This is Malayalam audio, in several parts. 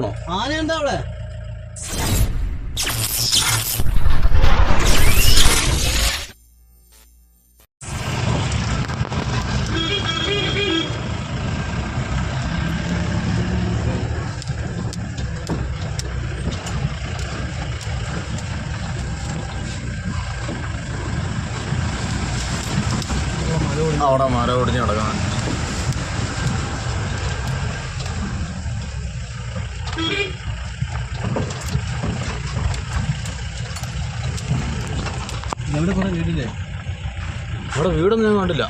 ആണോ ആന എന്താ അവിടെ? അവിടെ മരം ഒടിഞ്ഞ് കിടക്കണം എവിടെ കുറെ വീടില്ലേ? ഇവിടെ വീടൊന്നും ഞാൻ കണ്ടില്ല.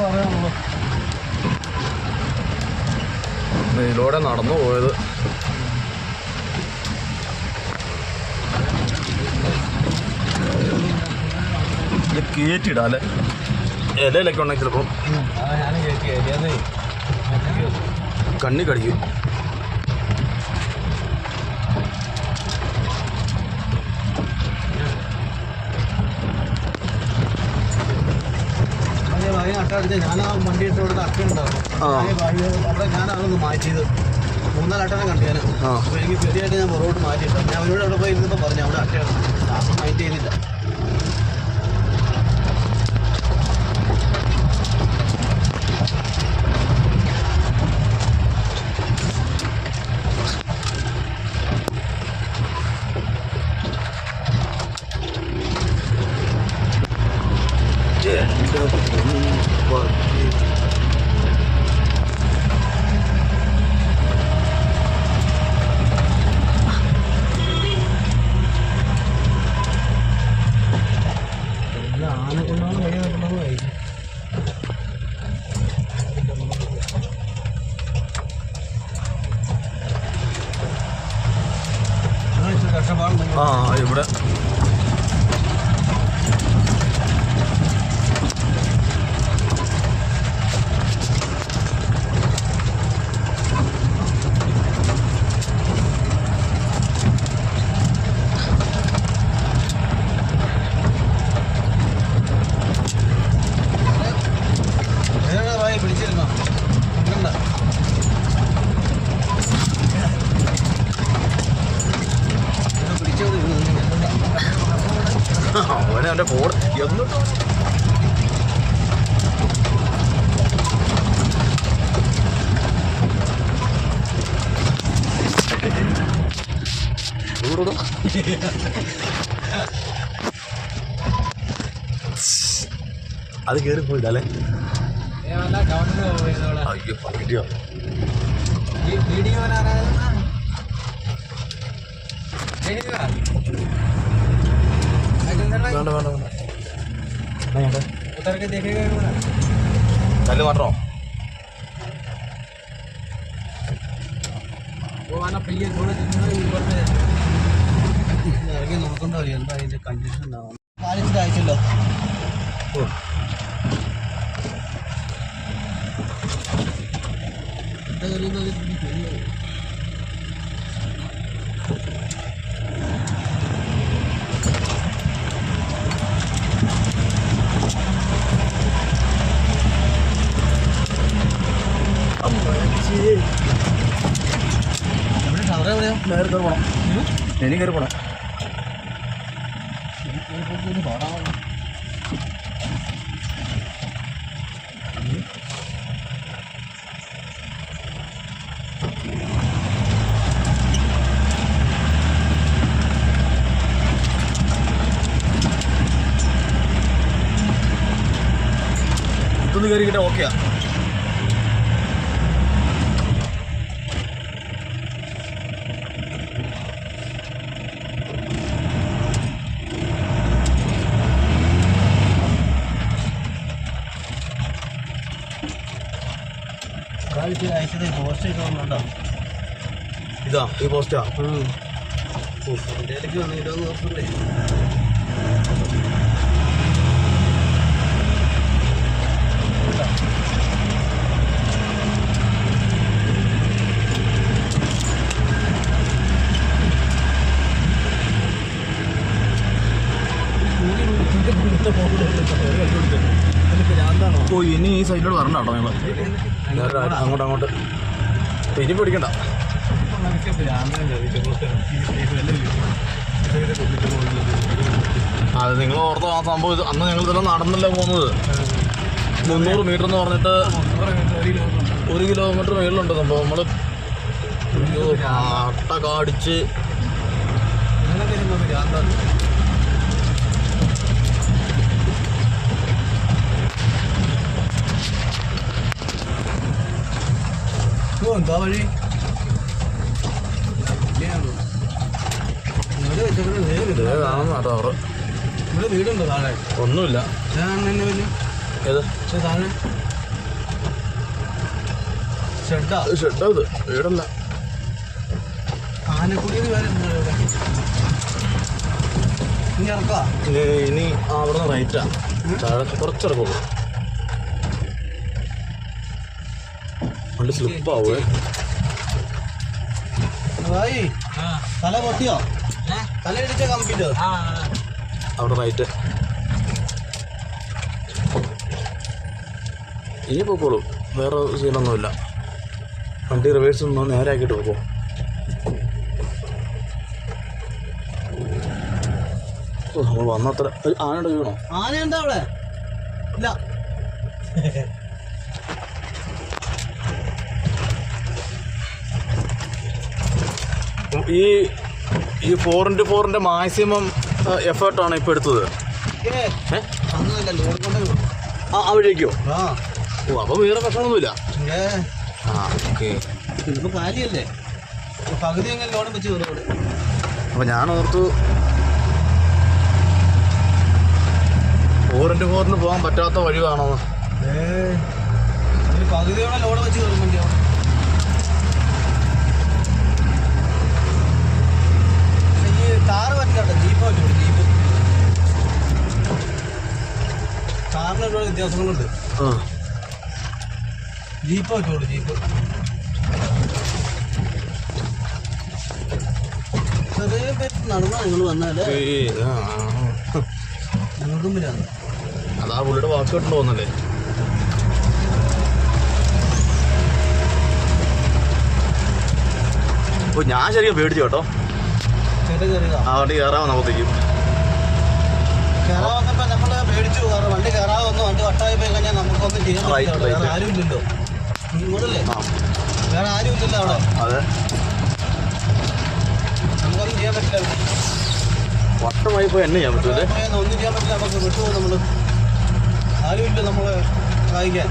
പറയാനുള്ളൂ. ഇതിലൂടെ നടന്നു പോയത്. ഇത് കയറ്റിടാം അല്ലേ ഇലയിലൊക്കെ ഉണ്ടെങ്കിൽ ചിലപ്പോൾ കണ്ണി കടിക്കും. അതെ അട്ടടിച്ച് ഞാൻ ആ വണ്ടി ഇട്ട് കൊടുത്ത് അട്ട അവിടെ ഞാൻ അതൊന്ന് മാറ്റിയത്. മൂന്നാൽ അട്ടനെ കണ്ടു ഞാൻ. അപ്പോൾ എനിക്ക് പേടിയായിട്ട് ഞാൻ പുറകോട്ട് മാറ്റിയിട്ട് ഞാൻ അവരോട് അവിടെ പോയി ഇരുന്നപ്പോൾ പറഞ്ഞു അവിടെ അട്ടയാണ് ലാസ്റ്റ് മൈൻഡ് ചെയ്തില്ല. ആ ഇവിടെ. അവനെ അവന്റെ ഫോൺ എന്നിട്ട് അത് കയറി പോയിട്ടല്ലേ അയ്യോ കിട്ടിയോ വീഡിയോ വേണ്ട വേണ്ട വേണ്ട. കല്ല് മാറ്റോ ഇറങ്ങി നോക്കണ്ട എന്താ അതിന്റെ കണ്ടീഷൻ ഉണ്ടാവും കാണിച്ചിട്ട് അയച്ചല്ലോ. എന്താ കഴിയുന്നത് എനിക്ക് കയറി പോണം കയറി പോണം ഇതാ ഈ പോസ്റ്റാ. ഇന്ത്യയിലേക്ക് ഓ ഇനി ഈ സൈഡിലോട് വരണ്ട കേട്ടോ ഞങ്ങൾ അങ്ങോട്ട് അങ്ങോട്ട്. ഇനി പിടിക്കണ്ട. അത് നിങ്ങൾ ഓർത്തോ ആ സംഭവം അന്ന് ഞങ്ങൾ ഇതെല്ലാം നടന്നല്ലേ പോകുന്നത്. മുന്നൂറ് മീറ്റർ എന്ന് പറഞ്ഞിട്ട് ഒരു കിലോമീറ്റർ മേളിലുണ്ട് സംഭവം. നമ്മൾ അട്ട കാടിച്ച് വഴി ഇവിടെ വീടുണ്ടോ താഴെ? ഒന്നുമില്ല. ഏത്? താഴെ. ഷെഡാ? ഷെഡ് ഇത്. വീടല്ല. ആനക്കുടിയിൽ ഇറക്കാ? ഇനി അവിടെ റൈറ്റാ താഴെ കുറച്ചിറക്കുള്ളൂ വണ്ടി സ്ലിപ്പാവേ തല പൊട്ടിയോ തല ഇടിച്ച കമ്പിറ്റോ അവിടെ റൈറ്റ് ഈ പോക്കോളൂ. വേറെ സീനൊന്നുമില്ല വണ്ടി റിവേഴ്സ് ഒന്ന് നേരെ ആക്കിയിട്ട് നമ്മൾ വന്നത്ര ആനയുടെ വീണോ? എന്താ അവിടെ? ഇല്ല. ഈ ഈ ഫോർ ഇന്റു ഫോറിന്റെ മാക്സിമം എഫേർട്ടാണ് ഇപ്പോൾ എടുത്തത്. ആ അവിടേക്കോ? ഓ അപ്പോൾ വേറെ പ്രശ്നമൊന്നുമില്ല. അപ്പം ആ ഓക്കെ. പകുതി വെച്ച് അപ്പോൾ ഞാൻ ഓർത്തു ഫോർ ഇന്റു ഫോറിന് പോകാൻ പറ്റാത്ത വഴി വേണമെന്ന് ഒരു പകുതിയോടെ ലോഡ് വെച്ച് കയറും വണ്ടിയോ ഈ കാറ് പറ്റില്ല ജീപ്പ് പറ്റുള്ളൂ ജീപ്പ് കാറിന് ഒരുപാട് വ്യത്യാസങ്ങളുണ്ട് ആ ജീപ്പ് വെച്ചോളൂ ജീപ്പ്. ചെറിയ പേര് നടന്നാ നിങ്ങൾ വന്നാലേ. ഞങ്ങൾക്കും അതാ പുള്ളിയുടെ വാക്ക് കേട്ടിട്ട് പോകുന്നല്ലേ? ഓ ഞാൻ ശരിക്കും പേടിച്ചു കേട്ടോ. ചെറിയ ചെറിയ ആ വണ്ടി കയറാൻ കാരണം വണ്ടി കയറാതെ വന്ന് വണ്ടി വട്ടായി പോയി കഴിഞ്ഞാൽ നമുക്കൊന്നും ചെയ്യാൻ പറ്റില്ല വേറെ ആരും ഇല്ലല്ലോ ഇങ്ങോട്ടല്ലേ വേറെ ആരും ഇല്ലല്ലോ അവിടെ. അതെ. നമുക്കൊന്നും ചെയ്യാൻ പറ്റില്ല വട്ടമായി പോയി എന്നെ ചെയ്യാൻ പറ്റില്ല ഒന്നും ചെയ്യാൻ പറ്റില്ല. നമുക്ക് വിട്ടുപോകും നമ്മൾ. ആരും ഇല്ല നമ്മളെ സഹായിക്കാൻ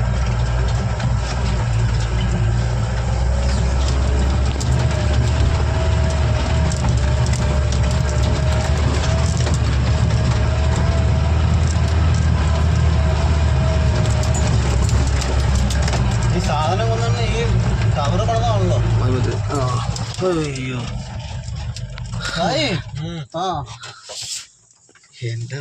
ഈ സാധനം കൊണ്ടുതന്നെ ഈ കവറ് പണതാണല്ലോ ആ അയ്യോ. ആ. എന്റെ